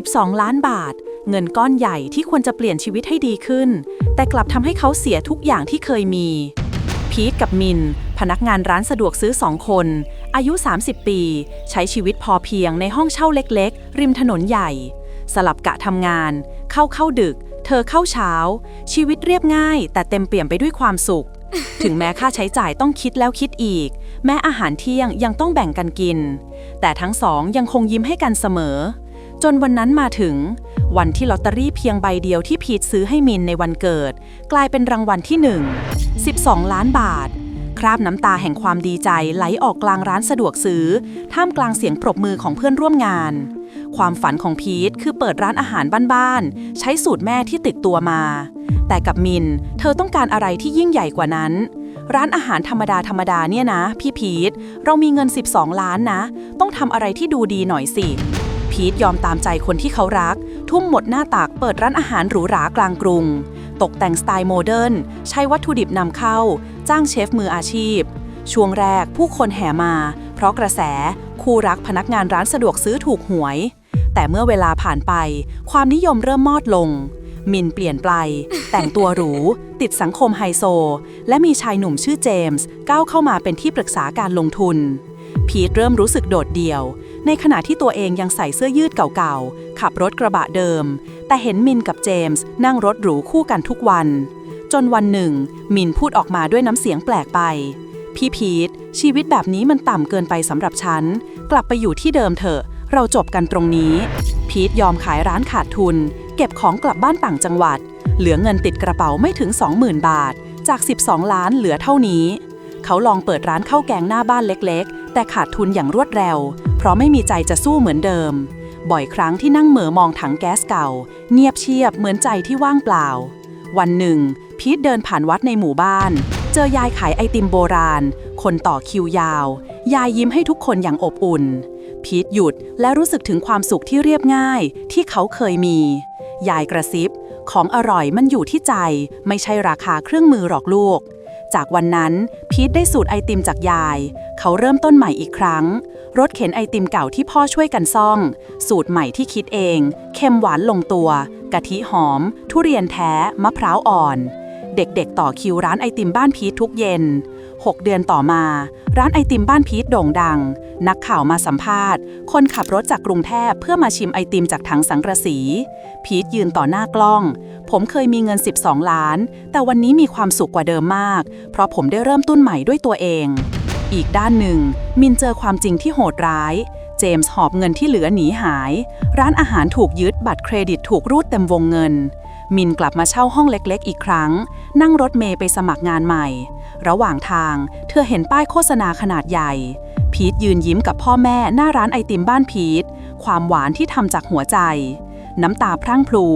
12 ล้านบาท เงินก้อนใหญ่ที่ควรจะเปลี่ยนชีวิตให้ดีขึ้น แต่กลับทำให้เขาเสียทุกอย่างที่เคยมี พีทกับมิน พนักงานร้านสะดวกซื้อสองคน อายุ 30 ปี ใช้ชีวิตพอเพียงในห้องเช่าเล็กๆ ริมถนนใหญ่ สลับกะทำงาน เข้าเข้าดึก เธอเข้าเช้า ชีวิตเรียบง่าย แต่เต็มเปี่ยมไปด้วยความสุข ถึงแม้ค่าใช้จ่ายต้องคิดแล้วคิดอีก แม้อาหารเที่ยงยังต้องแบ่งกันกิน แต่ทั้งสองยังคงยิ้มให้กันเสมอ จนวันนั้นมาถึง วันที่ลอตเตอรี่เพียงใบเดียวที่พีทซื้อให้มินในวันเกิด กลายเป็นรางวัลที่ 1 12 ล้านบาท คราบน้ำตาแห่งความดีใจไหลออกกลางร้านสะดวกซื้อ ท่ามกลางเสียงปรบมือของเพื่อนร่วมงาน ความฝันของพีทคือเปิดร้านอาหารบ้านๆ ใช้สูตรแม่ที่ติดตัวมา แต่กับมิน เธอต้องการอะไรที่ยิ่งใหญ่กว่านั้น ร้านอาหารธรรมดาธรรมดาเนี่ยนะ พี่พีทเรามีเงิน 12 ล้านนะ ต้องทำอะไรที่ดูดีหน่อยสิ พีทยอมตามใจคนที่เขารัก ทุ่มหมดหน้าตากเปิดร้านอาหารหรูหรากลางกรุง ตกแต่งสไตล์โมเดิร์นใช้วัตถุดิบนำเข้า จ้างเชฟมืออาชีพ ช่วงแรกผู้คนแห่มา เพราะกระแสคู่รักพนักงานร้านสะดวกซื้อถูกหวย แต่เมื่อเวลาผ่านไป ความนิยมเริ่มมอดลง มินเปลี่ยนไป แต่งตัวหรู ติดสังคมไฮโซ และมีชายหนุ่มชื่อเจมส์ก้าวเข้ามาเป็นที่ปรึกษาการลงทุน พีทเริ่มรู้สึกโดดเดี่ยว ในขณะที่ตัวเองยังใส่เสื้อยืดเก่าๆ ขับรถกระบะเดิม แต่เห็นมินกับเจมส์นั่งรถหรูคู่กันทุกวัน จนวันหนึ่ง มินพูดออกมาด้วยน้ำเสียงแปลกไป พี่พีทชีวิตแบบนี้มันต่ำเกินไปสำหรับฉัน กลับไปอยู่ที่เดิมเถอะ เราจบกันตรงนี้ พีทยอมขายร้านขาดทุน เก็บของกลับบ้านต่างจังหวัด เหลือเงินติดกระเป๋าไม่ถึง 20,000 บาท จาก 12 ล้านเหลือเท่านี้ เขาลองเปิดร้านข้าวแกงหน้าบ้านเล็กๆ แต่ขาดทุนอย่างรวดเร็ว เพราะไม่มีใจจะสู้เหมือนเดิม บ่อยครั้งที่นั่งเหม่อมองถังแก๊สเก่า เงียบเชียบเหมือนใจที่ว่างเปล่า วันหนึ่ง พีทเดินผ่านวัดในหมู่บ้าน เจอยายขายไอติมโบราณ คนต่อคิวยาว ยายยิ้มให้ทุกคนอย่างอบอุ่น พีทหยุดและรู้สึกถึงความสุขที่เรียบง่าย ที่เขาเคยมี ยายกระซิบ ของอร่อยมันอยู่ที่ใจ ไม่ใช่ราคาเครื่องมือหรอกลูก จากวันนั้นพีทได้สูตรไอติมจากยาย เขาเริ่มต้นใหม่อีกครั้ง รถเข็นไอติมเก่าที่พ่อช่วยกันซ่อง สูตรใหม่ที่คิดเอง เค็มหวานลงตัว กะทิหอม ทุเรียนแท้ มะพร้าวอ่อน เด็กๆ ต่อคิวร้านไอติมบ้านพีททุกเย็น 6 เดือนต่อมา ร้านไอติมบ้านพีทโด่งดัง นักข่าวมาสัมภาษณ์ คนขับรถจากกรุงเทพเพื่อมาชิมไอติมจากถังสังกะสี พีทยืนต่อหน้ากล้อง ผมเคยมีเงิน 12 ล้าน แต่วันนี้มีความสุขกว่าเดิมมาก เพราะผมได้เริ่มต้นใหม่ด้วยตัวเอง อีกด้านหนึ่ง มินเจอความจริงที่โหดร้ายเจมส์หอบเงินที่เหลือหนีหาย ร้านอาหารถูกยึดบัตรเครดิตถูกรูดเต็มวงเงิน มินกลับมาเช่าห้องเล็กๆ อีกครั้ง นั่งรถเมย์ไปสมัครงานใหม่ ระหว่างทาง เธอเห็นป้ายโฆษณาขนาดใหญ่ พีทยืนยิ้มกับพ่อแม่หน้าร้านไอติมบ้านพีท ความหวานที่ทำจากหัวใจ น้ำตาพรั่งพลู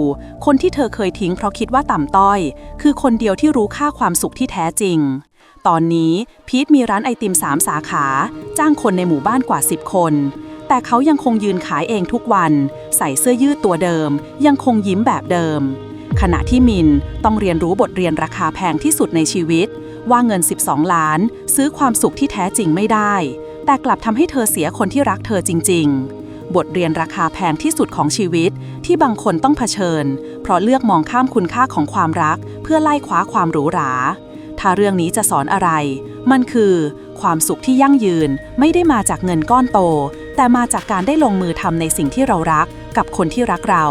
คนที่เธอเคยทิ้งเพราะคิดว่าต่ำต้อย คือคนเดียวที่รู้ค่าความสุขที่แท้จริง ตอนนี้พีทมีร้านไอติมสามสาขา จ้างคนในหมู่บ้านกว่า 10 คนแต่เขายังคงยืนขายเองทุกวัน ใส่เสื้อยืดตัวเดิม ยังคงยิ้มแบบเดิม ขณะที่มินต้องเรียนรู้บทเรียนราคาแพงที่สุดในชีวิต ว่าเงิน 12 ล้าน ซื้อความสุขที่แท้จริงไม่ได้ แต่กลับทำให้เธอเสียคนที่รักเธอจริง ๆ บทเรียนราคาแพงที่สุดของชีวิต ที่บางคนต้องเผชิญ เพราะเลือกมองข้ามคุณค่าของความรัก เพื่อไล่คว้าความหรูหรา ถ้าเรื่องนี้จะสอนอะไร มันคือ ความสุขที่ยั่งยืนไม่ได้มาจากเงินก้อนโต แต่มาจากการได้ลงมือทำในสิ่งที่เรารัก กับคนที่รักเรา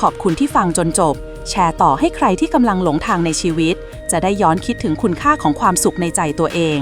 ขอบคุณที่ฟังจนจบ แชร์ต่อให้ใครที่กำลังหลงทางในชีวิต จะได้ย้อนคิดถึงคุณค่าของความสุขในใจตัวเอง